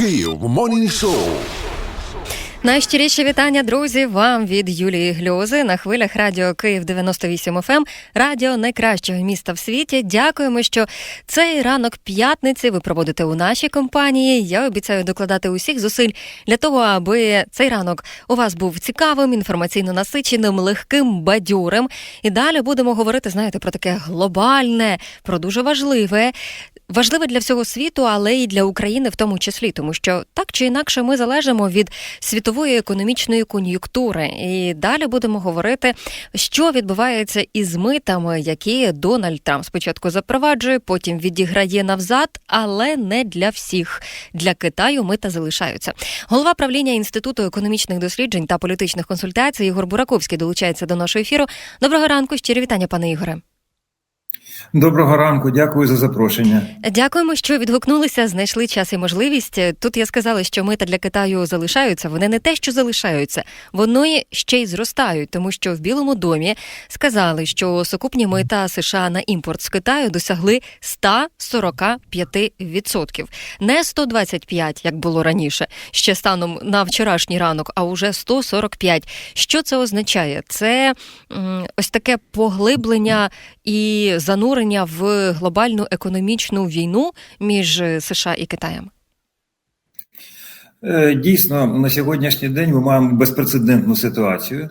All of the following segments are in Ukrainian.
Rio Morning Show. Найщиріші вітання, друзі, вам від Юлії Гльози на хвилях радіо Київ 98 FM, радіо найкращого міста в світі. Дякуємо, що цей ранок п'ятниці ви проводите у нашій компанії. Я обіцяю докладати усіх зусиль для того, аби цей ранок у вас був цікавим, інформаційно насиченим, легким, бадьорим. І далі будемо говорити, знаєте, про таке глобальне, про дуже важливе. Важливе для всього світу, але й для України в тому числі, тому що так чи інакше ми залежимо від світової економічної кон'юнктури. І далі будемо говорити, що відбувається із митами, які Дональд Трамп спочатку запроваджує, потім відіграє навзад, але не для всіх. Для Китаю мита залишаються. Голова правління інституту економічних досліджень та політичних консультацій Ігор Бураковський долучається до нашого ефіру. Доброго ранку, щирі вітання, пане Ігоре. Доброго ранку, дякую за запрошення. Дякуємо, що відгукнулися, знайшли час і можливість. Тут я сказала, що мита для Китаю залишаються. Вони не те, що залишаються, вони ще й зростають, тому що в Білому домі сказали, що сукупні мита США на імпорт з Китаю досягли 145%. Не 125, як було раніше, ще станом на вчорашній ранок, а уже 145. Що це означає? Це ось таке поглиблення і занурення в глобальну економічну війну між США і Китаєм? Е, дійсно, на сьогоднішній день ми маємо безпрецедентну ситуацію, е,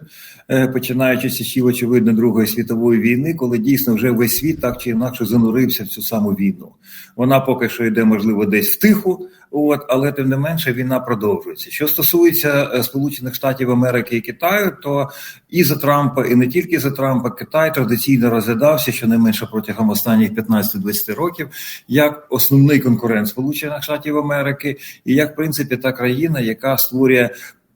починаючи з часів, очевидно, Другої світової війни, коли дійсно вже весь світ так чи інакше занурився в цю саму війну. Вона поки що йде, можливо, десь в тиху, от, але тим не менше війна продовжується. Що стосується е, Сполучених Штатів Америки і Китаю, то і за Трампа, і не тільки за Трампа, Китай традиційно розглядався щонайменше протягом останніх 15-20 років як основний конкурент Сполучених Штатів Америки, і як в принципі та країна, яка створює.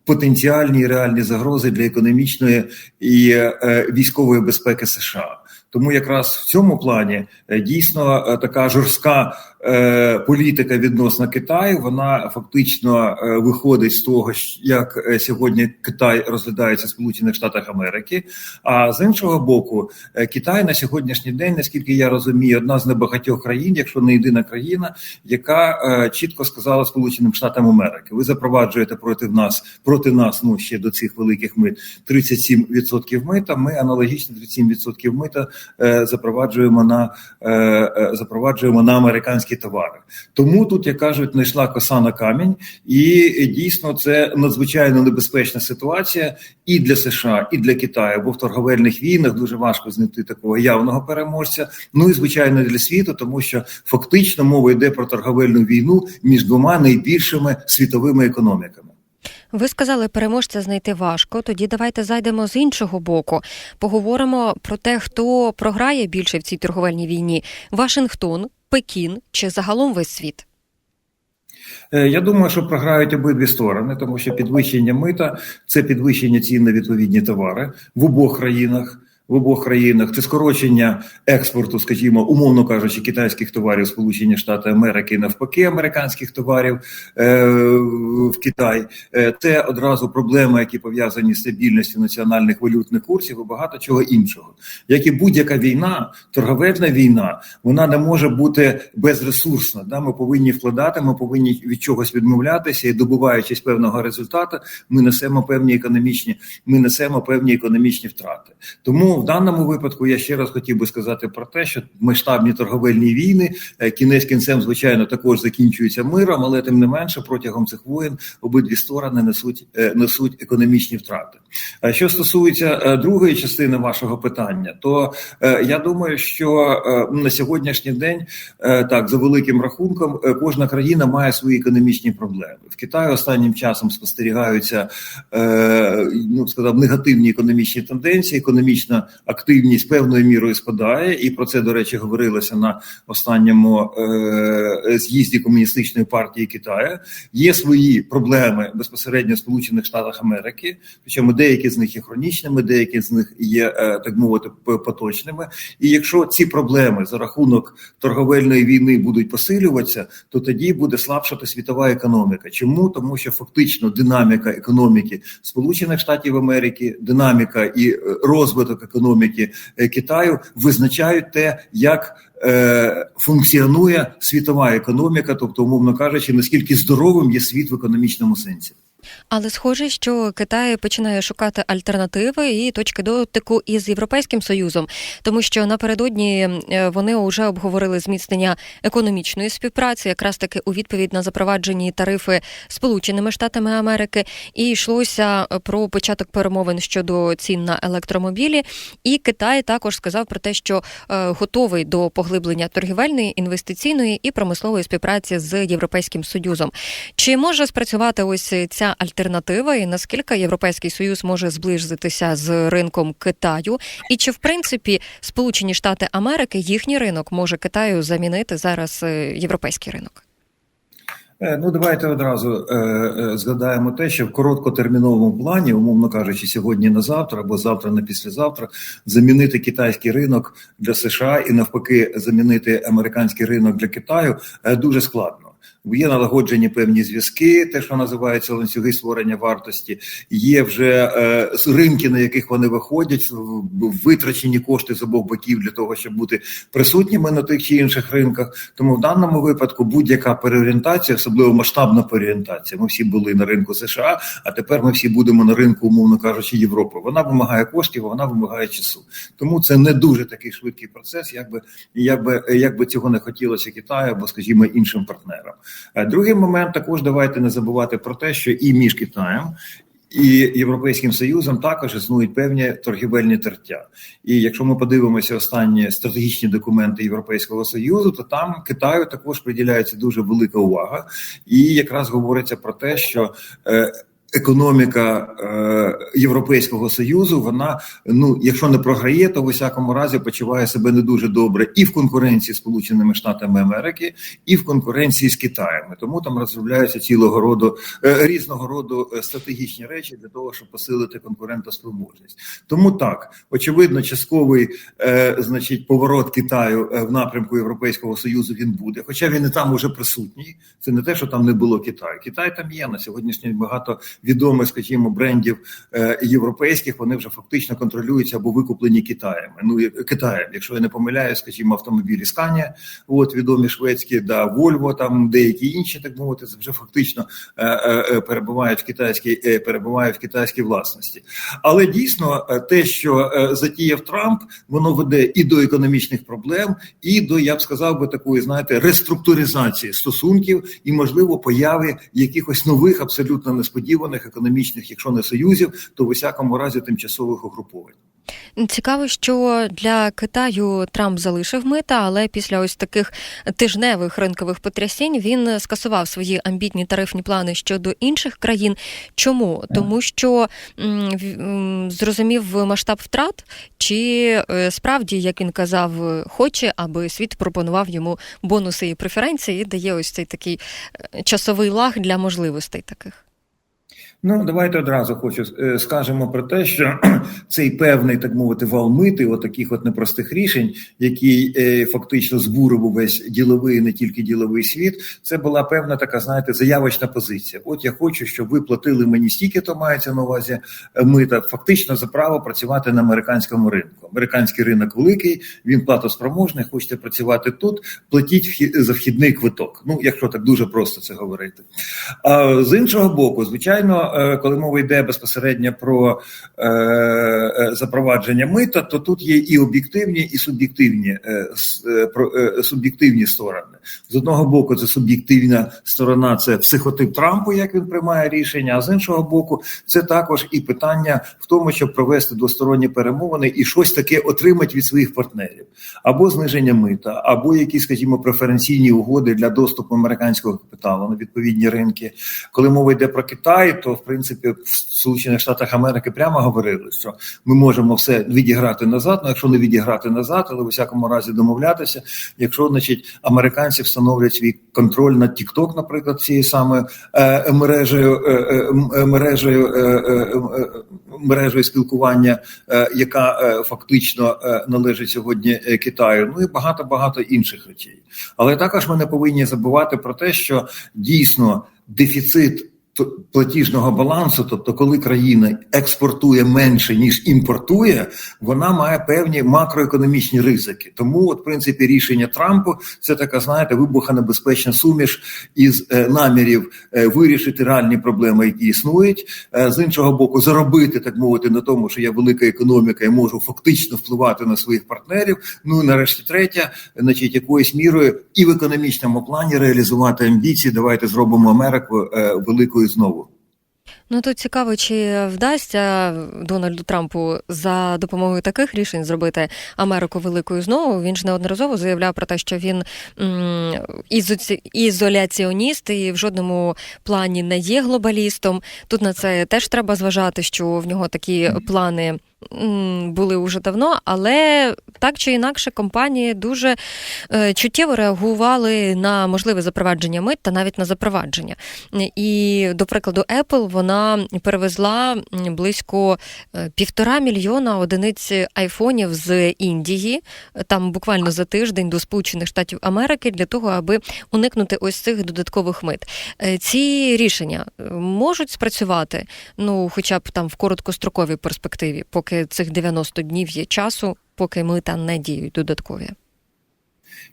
Потенціальні реальні загрози для економічної і е, військової безпеки США, тому якраз в цьому плані е, дійсно е, така жорстка політика відносно Китаю. Вона фактично е, виходить з того, як е, сьогодні Китай розглядається в Сполучених Штатах Америки. А з іншого боку, е, Китай на сьогоднішній день, наскільки я розумію, одна з небагатьох країн, якщо не єдина країна, яка е, чітко сказала Сполученим Штатам Америки: ви запроваджуєте проти нас проти нас ну ще до цих великих мит 37% мита. Ми аналогічно 37% мита е, запроваджуємо на е, е, запроваджуємо на американські товари. Тому тут, як кажуть, знайшла коса на камінь, і дійсно це надзвичайно небезпечна ситуація і для США, і для Китаю, бо в торговельних війнах дуже важко знайти такого явного переможця. Ну і звичайно для світу, тому що фактично мова йде про торговельну війну між двома найбільшими світовими економіками. Ви сказали, переможця знайти важко. Тоді давайте зайдемо з іншого боку. Поговоримо про те, хто програє більше в цій торговельній війні: Вашингтон, Пекін чи загалом весь світ. Е, Я думаю, що програють обидві сторони, тому що підвищення мита це підвищення цін на відповідні товари в обох країнах. В обох країнах це скорочення експорту, скажімо, умовно кажучи, китайських товарів Сполучені Штати Америки, навпаки, американських товарів е, в Китай. Е, це одразу проблеми, які пов'язані з стабільністю національних валютних курсів і багато чого іншого. Як і будь-яка війна, торговельна війна, вона не може бути безресурсна. Да? Ми повинні вкладати, ми повинні від чогось відмовлятися і добуваючись певного результату, ми несемо певні економічні, ми несемо певні економічні втрати. Тому даному випадку я ще раз хотів би сказати про те, що масштабні торговельні війни е, кінець кінцем, звичайно, також закінчуються миром, але тим не менше протягом цих воєн обидві сторони несуть е, несуть економічні втрати. А що стосується е, другої частини вашого питання, то я думаю, що на сьогоднішній день так за великим рахунком кожна країна має свої економічні проблеми. В Китаї останнім часом спостерігаються ну сказав негативні економічні тенденції, економічна активність певною мірою спадає, і про це до rечі говорилося на останньому е, з'їзді комуністичної партії Китаю. Є свої проблеми безпосередньо в Сполучених Штатах Америки, причому деякі з них є хронічними, деякі з них є е, так мовити поточними. І якщо ці проблеми за рахунок торговельної війни будуть посилюватися, то тоді буде слабшати світова економіка. Чому тому, що фактично динаміка економіки Сполучених Штатів Америки, динаміка і розвиток економіки е, Китаю визначають те, як е, функціонує світова економіка, тобто, умовно кажучи, наскільки здоровим є світ в економічному сенсі. Але схоже, що Китай починає шукати альтернативи і точки дотику із Європейським Союзом, тому що напередодні е, вони вже обговорили зміцнення економічної співпраці, якраз таки у відповідь на запроваджені тарифи Сполученими Штатами Америки, і йшлося про початок перемовин щодо цін на електромобілі. І Китай також сказав про те, що е, готовий до поглиблення торгівельної, інвестиційної і промислової співпраці з Європейським Союзом. Чи може спрацювати ось ця альтернатива, і наскільки Європейський Союз може зблизитися з ринком Китаю? І чи в принципі Сполучені Штати Америки їхній ринок може Китаю замінити зараз е, європейський ринок? Е, Ну, давайте одразу е, е, згадаємо те, що в короткотерміновому плані, умовно кажучи, сьогодні на завтра або завтра на післязавтра, замінити китайський ринок для США і навпаки замінити американський ринок для Китаю е, дуже складно. Є налагоджені певні зв'язки, те, що називається ланцюги створення вартості. Є вже е, ринки, на яких вони виходять, витрачені кошти з обох боків для того, щоб бути присутніми на тих чи інших ринках. Тому в даному випадку будь-яка переорієнтація, особливо масштабна переорієнтація. Ми всі були на ринку США, а тепер ми всі будемо на ринку, умовно кажучи, Європи. Вона вимагає коштів, вона вимагає часу. Тому це не дуже такий швидкий процес, як би як би, як би цього не хотілося Китаю або, скажімо, іншим партнерам. Е, Другий момент також давайте не забувати про те, що і між Китаєм. І Європейським Союзом також існують певні торгівельні тертя. І якщо ми подивимося останні стратегічні документи Європейського Союзу, то там Китаю також приділяється дуже велика увага, і якраз говориться про те, що е, економіка е, Європейського союзу, вона ну, якщо не програє, то в усякому разі почуває себе не дуже добре і в конкуренції з Сполученими Штатами Америки, і в конкуренції з Китаєм. Тому там розробляються цілого роду е, різного роду е, стратегічні речі для того, щоб посилити конкурентоспроможність. Тому так очевидно, частковий е, значить поворот Китаю е, в напрямку Європейського союзу він буде. Хоча він і там уже присутній. Це не те, що там не було Китаю. Китай там є на сьогоднішній багато відомих, скажімо, брендів е, європейських. Вони вже фактично контролюються або викуплені Китаєм. Ну Китаєм, якщо я не помиляю, скажімо, автомобілі Scania, от відомі шведські, да Volvo, там деякі інші, так мовити, вже фактично е, е, перебувають в китайській перебувають в китайській власності. Але дійсно те, що затіяв Трамп, воно веде і до економічних проблем, і до я б сказав би такої, знаєте, реструктуризації стосунків і можливо появи якихось нових, абсолютно несподіваних економічних, якщо не союзів, то в усякому разі тимчасових угруповань. Цікаво, що для Китаю Трамп залишив мита, але після ось таких тижневих ринкових потрясінь він скасував свої амбітні тарифні плани щодо інших країн. Чому? Тому що зрозумів масштаб втрат, чи е, справді, як він казав, хоче, аби світ пропонував йому бонуси і преференції, і дає ось цей такий е, часовий лаг для можливостей таких. Ну, давайте одразу хочу е, скажемо про те, що цей певний, так мовити, вал мити, отаких от непростих рішень, який е, фактично збурив увесь діловий, не тільки діловий світ. Це була певна така, знаєте, заявочна позиція. От я хочу, щоб ви платили мені стільки, то мається на увазі е, мита, фактично за право працювати на американському ринку. Американський ринок великий, він платоспроможний. Хочете працювати тут, платіть за вхідний квиток. Ну, якщо так дуже просто це говорити. А з іншого боку, звичайно, коли мова йде безпосередньо про е, е, запровадження мита, то тут є і об'єктивні, і суб'єктивні е, е, про- е, суб'єктивні сторони. З одного боку, це суб'єктивна сторона, це психотип Трампу, як він приймає рішення. А з іншого боку, це також і питання в тому, щоб провести двосторонні перемовини і щось таке отримати від своїх партнерів, або зниження мита, або якісь, скажімо, преференційні угоди для доступу американського капіталу на відповідні ринки. Коли мова йде про Китай, то в принципі в Сполучених Штатах Америки прямо говорили, що ми можемо все відіграти назад. Ну, якщо не відіграти назад, але в усякому разі домовлятися. Якщо значить американці встановлять свій контроль над TikTok, наприклад, цією самою е, мережею е, е, мережею мережею спілкування, яка фактично належить сьогодні Китаю, ну і багато багато інших речей. Але також ми не повинні забувати про те, що дійсно дефіцит платіжного балансу, тобто, коли країна експортує менше ніж імпортує, вона має певні макроекономічні ризики. Тому, от, в принципі, рішення Трампу це така, знаєте, вибухонебезпечна суміш із е, намірів е, вирішити реальні проблеми, які існують. Е, з іншого боку, заробити так мовити на тому, що я велика економіка і можу фактично впливати на своїх партнерів. Ну і нарешті третя, значить, якоюсь мірою і в економічному плані реалізувати амбіції. Давайте зробимо Америку е, великою знову. Ну тут цікаво, чи вдасться Дональду Трампу за допомогою таких рішень зробити Америку великою знову. Він ж неодноразово заявляв про те, що він ізоляціоніст і в жодному плані не є глобалістом. Тут на це теж треба зважати, що в нього такі плани. Були уже давно, але так чи інакше компанії дуже е, чуттєво реагували на можливе запровадження мит та навіть на запровадження. І, до прикладу, Apple вона перевезла близько е, півтора мільйона одиниць айфонів з Індії, там буквально за тиждень до Сполучених Штатів Америки для того, аби уникнути ось цих додаткових мит. Е, ці рішення можуть спрацювати, ну хоча б там в короткостроковій перспективі, поки цих 90 днів є часу, поки мита не діють додаткові.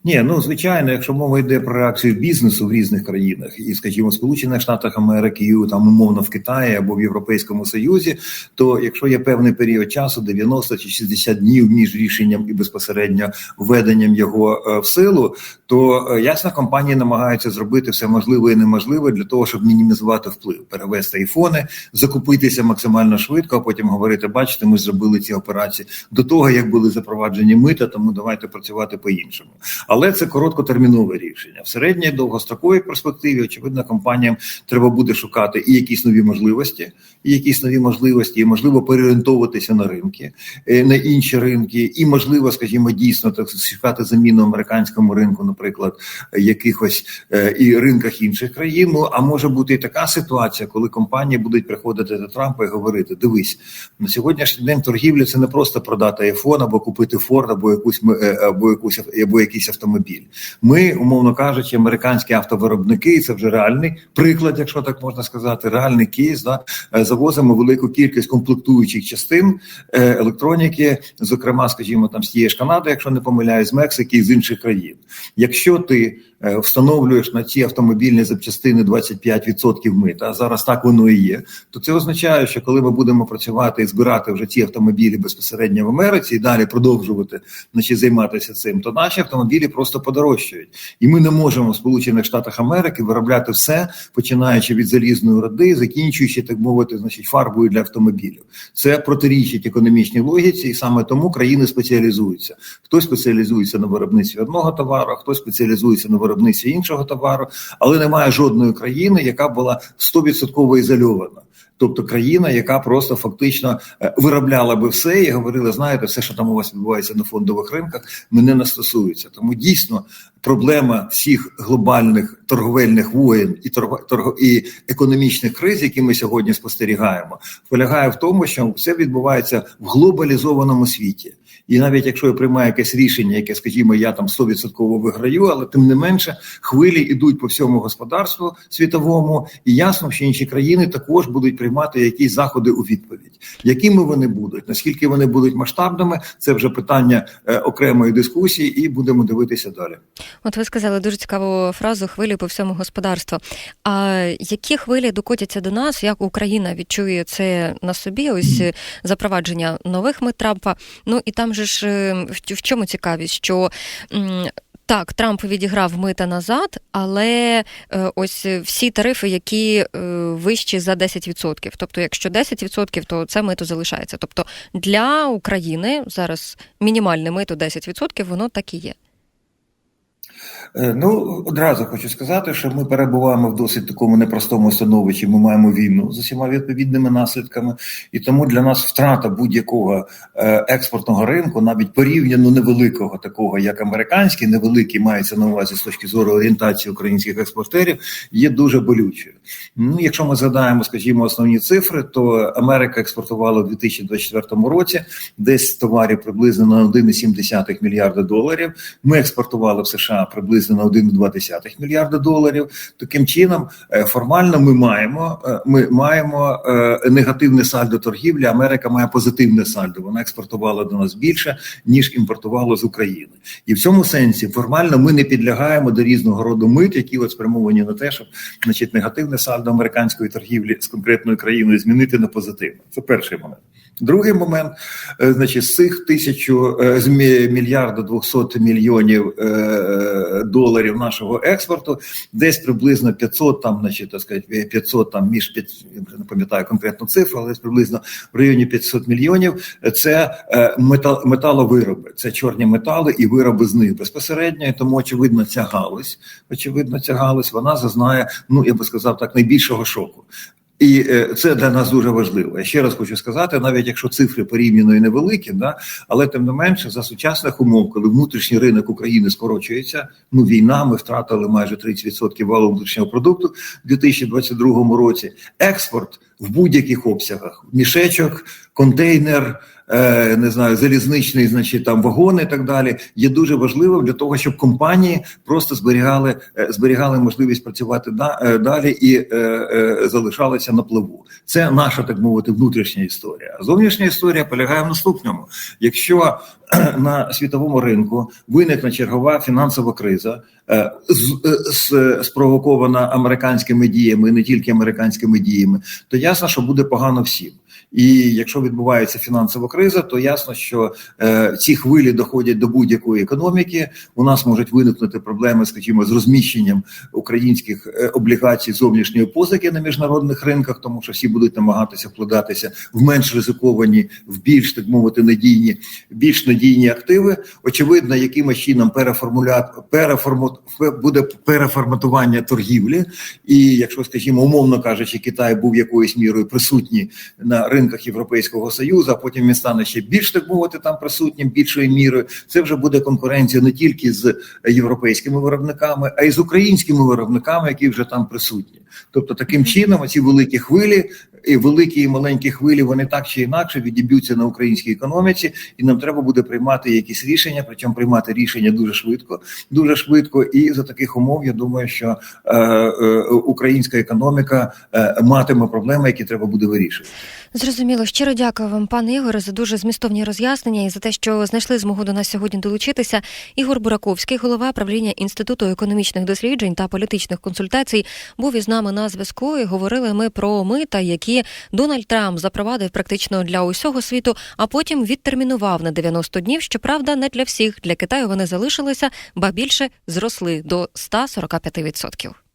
Ні, ну звичайно, якщо мова йде про реакцію бізнесу в різних країнах, і, скажімо, Сполучених Штатах Америки, і там умовно в Китаї або в Європейському Союзі, то якщо є певний період часу, 90 чи 60 днів між рішенням і безпосередньо введенням його е, в силу, то е, ясно, компанії намагаються зробити все можливе і неможливе для того, щоб мінімізувати вплив, перевести айфони, закупитися максимально швидко, а потім говорити: бачите, ми зробили ці операції до того, як були запроваджені мита, тому давайте працювати по іншому але це короткотермінове рішення. В середньій і довгостроковій перспективі, очевидно, компаніям треба буде шукати і якісь нові можливості, і якісь нові можливості, і можливо переорієнтовуватися на ринки, е, на інші ринки, і можливо, скажімо, дійсно так шукати заміну американському ринку, наприклад, якихось е, і ринках інших країн. Ну а може бути і така ситуація, коли компанії будуть приходити до Трампа і говорити: дивись, на сьогоднішній день торгівля це не просто продати айфон або купити Форд, або якусь е, або якусь або якийсь автомобіль. Ми, умовно кажучи, американські автовиробники, і це вже реальний приклад, якщо так можна сказати, реальний кейс, да, е, завозимо велику кількість комплектуючих частин е, електроніки, зокрема, скажімо, там з тієї ж Канади, якщо не помиляюсь, з Мексики і з інших країн. Якщо ти встановлюєш на ці автомобільні запчастини 25% мита, а зараз так воно і є. То це означає, що коли ми будемо працювати і збирати вже ці автомобілі безпосередньо в Америці і далі продовжувати значить, займатися цим, то наші автомобілі просто подорожчають, і ми не можемо в Сполучених Штатах Америки виробляти все, починаючи від залізної роди, закінчуючи так мовити, значить фарбою для автомобілів. Це протирічить економічній логіці, і саме тому країни спеціалізуються. Хтось спеціалізується на виробництві одного товару, хтось спеціалізується на виробництві виробництві іншого товару, але немає жодної країни, яка була 100% ізольована. Тобто країна, яка просто фактично е, виробляла би все і говорила: знаєте, все, що там у вас відбувається на фондових ринках, мене не стосується. Тому дійсно проблема всіх глобальних торговельних воєн і торг... торг... і економічних криз, які ми сьогодні спостерігаємо, полягає в тому, що все відбувається в глобалізованому світі. І навіть якщо я приймаю якесь рішення, яке, скажімо, я там 100% виграю, але тим не менше хвилі йдуть по всьому господарству світовому, і ясно, що інші країни також будуть приймати якісь заходи у відповідь. Якими вони будуть, наскільки вони будуть масштабними, це вже питання е, окремої дискусії, і будемо дивитися далі. От ви сказали дуже цікаву фразу хвилі по всьому господарству. А які хвилі докотяться до нас? Як Україна відчує це на собі? Ось запровадження нових мит Трампа? Ну і там же ж е, в чому цікавість? що так, Трамп відіграв мита назад, але е, ось всі тарифи, які е, вищі за 10%. Тобто, якщо 10%, то це мито залишається. Тобто для України зараз мінімальне мито 10%, воно так і є. Е, ну, одразу хочу сказати, що ми перебуваємо в досить такому непростому становищі. Ми маємо війну з усіма відповідними наслідками, і тому для нас втрата будь-якого е, експортного ринку, навіть порівняно невеликого, такого як американський, невеликий мається на увазі з точки зору орієнтації українських експортерів, є дуже болючою. Ну, якщо ми згадаємо, скажімо, основні цифри, то Америка експортувала у 2024 році десь товарів приблизно на 1,7 мільярда доларів. Ми експортували в США приблизно приблизно на 1,2 мільярда доларів. Таким чином, е, формально ми маємо е, ми маємо е, негативне сальдо торгівлі. Америка має позитивне сальдо. Вона експортувала до нас більше ніж імпортувала з України, і в цьому сенсі формально ми не підлягаємо до різного роду мит, які от спрямовані на те, щоб значить негативне сальдо американської торгівлі з конкретною країною змінити на позитивне. Це перший момент. Другий момент, значить, з цих тисячу з мі- мільярда 200 мільйонів доларів нашого експорту, десь приблизно 500, там, значить, так сказати, 500, там між я не пам'ятаю конкретну цифру, але десь приблизно в районі 500 мільйонів. Це е, метал, металовироби, це чорні метали і вироби з них безпосередньо. І тому очевидно, ця галузь, очевидно, ця галузь вона зазнає, ну я би сказав так, найбільшого шоку. І е, це для нас дуже важливо. Я ще раз хочу сказати, навіть якщо цифри порівняно і невеликі, да, але тим не менше за сучасних умов, коли внутрішній ринок України скорочується, ну війна, ми втратили майже 30% валу внутрішнього продукту в 2022 році. Експорт в будь-яких обсягах: мішечок, контейнер. Е, Не знаю, залізничний, значить там вагони і так далі є дуже важливим для того, щоб компанії просто зберігали е, зберігали можливість працювати е, далі і залишалися на плаву. Це наша так мовити внутрішня історія. Зовнішня історія полягає в наступному: якщо на світовому ринку виникне чергова фінансова криза, спровокована американськими діями, не тільки американськими діями, то ясно, що буде погано всім. І якщо відбувається фінансова криза, то ясно, що е, ці хвилі доходять до будь-якої економіки. У нас можуть виникнути проблеми, скажімо, з розміщенням українських е, облігацій зовнішньої позики на міжнародних ринках, тому що всі будуть намагатися вкладатися в менш ризиковані, в більш так мовити надійні, більш надійні активи. Очевидно, якимось чином переформуля... переформу... буде переформатування торгівлі. І якщо, скажімо, умовно кажучи, Китай був якоюсь мірою присутній на ринках Європейського союзу, а потім він стане ще більш так мовити там присутнім більшою мірою. Це вже буде конкуренція не тільки з європейськими виробниками, а й з українськими виробниками, які вже там присутні. Тобто, таким чином, ці великі хвилі, і великі і маленькі хвилі, вони так чи інакше відіб'ються на українській економіці, і нам треба буде приймати якісь рішення, причому приймати рішення дуже швидко, дуже швидко. І за таких умов я думаю, що е, е, українська економіка е, матиме проблеми, які треба буде вирішувати. Зрозуміло, щиро дякую вам, пане Ігоре, за дуже змістовні роз'яснення і за те, що знайшли змогу до нас сьогодні долучитися. Ігор Бураковський, голова правління інституту економічних досліджень та політичних консультацій, був із нами на зв'язку. І говорили ми про мита, які Дональд Трамп запровадив практично для усього світу, а потім відтермінував на 90 днів. Щоправда, не для всіх для Китаю вони залишилися, ба більше зросли до 145%.